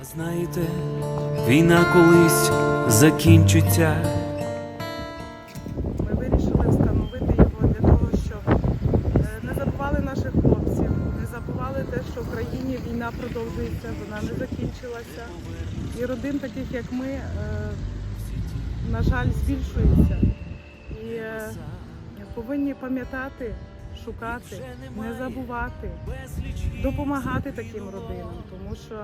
А знаєте, війна колись закінчиться. Ми вирішили встановити його для того, щоб е, не забували наших хлопців, не забували те, що в країні війна продовжується, вона не закінчилася. І родин, таких як ми, е, на жаль, збільшується. І е, повинні пам'ятати, шукати, не забувати, допомагати таким родинам, тому що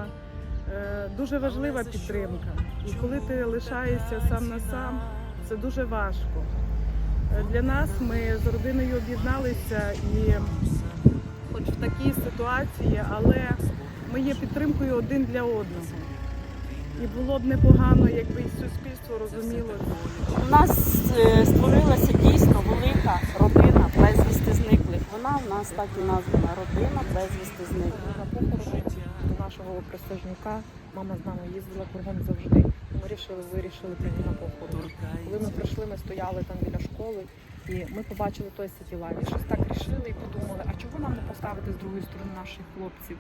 дуже важлива підтримка. І коли ти лишаєшся сам на сам, це дуже важко. Е, Для нас ми з родиною об'єдналися і хоч в такій ситуації, але ми є підтримкою один для одного. І було б непогано, якби і суспільство розуміло. У нас е, створилася нас так і названа родина безвісти зниклих. На похорон до нашого присяжнюка мама з нами їздила кругом завжди. Ми вирішили, вирішили прийти на похорон. Коли ми прийшли, ми стояли там біля школи, і ми побачили той сітілайн. І щось так рішили і подумали, а чого нам не поставити з другої сторони наших хлопців?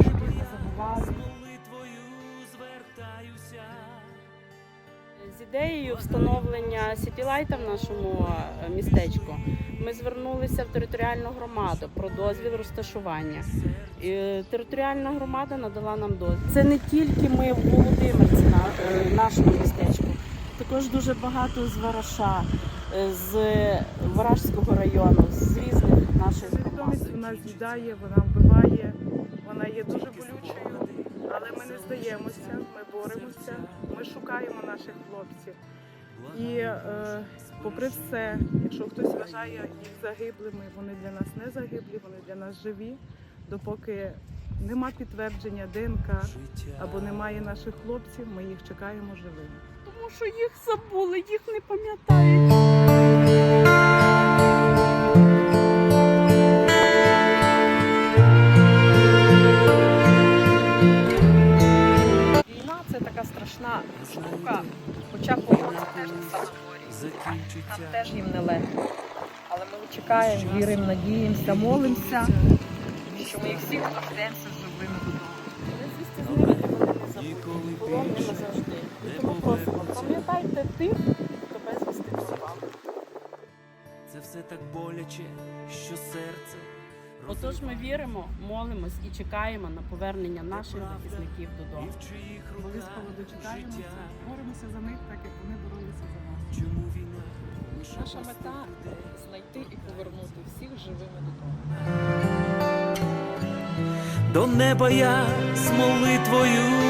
Щоб їх не забували. Молитвою звертаюся. З ідеєю встановлення сітілайта в нашому е, містечку ми звернулися в територіальну громаду про дозвіл розташування. І територіальна громада надала нам дозвіл. Це не тільки ми в Володимирці, е, нашому містечку, також дуже багато з Вараша, е, з Варажського району, з різних громад. Свідомість вона з'їдає, вона вбиває, вона є дуже болючою, але ми не здаємося, ми боремося, ми шукаємо наших хлопців. І е, попри все, якщо хтось вважає їх загиблими, вони для нас не загиблі, вони для нас живі, допоки нема підтвердження ДНК або немає наших хлопців, ми їх чекаємо живими. Тому що їх забули, їх не пам'ятають. Страшна штука, хоча це теж не санаторій. Нам теж їм нелегко. Але ми чекаємо, віримо, надіємося, молимося, що ми їх всіх дождемося живими додому. Тому просимо, пам'ятайте тих, хто безвісти пропав. Це все так боляче, що серце. Отож ми віримо, молимось і чекаємо на повернення наших захисників додому. чиїх Обов'язково руках боремося за них, так як вони боролися за нас. Чому війна? Наша мета знайти і повернути всіх живими додому. До неба я з молитвою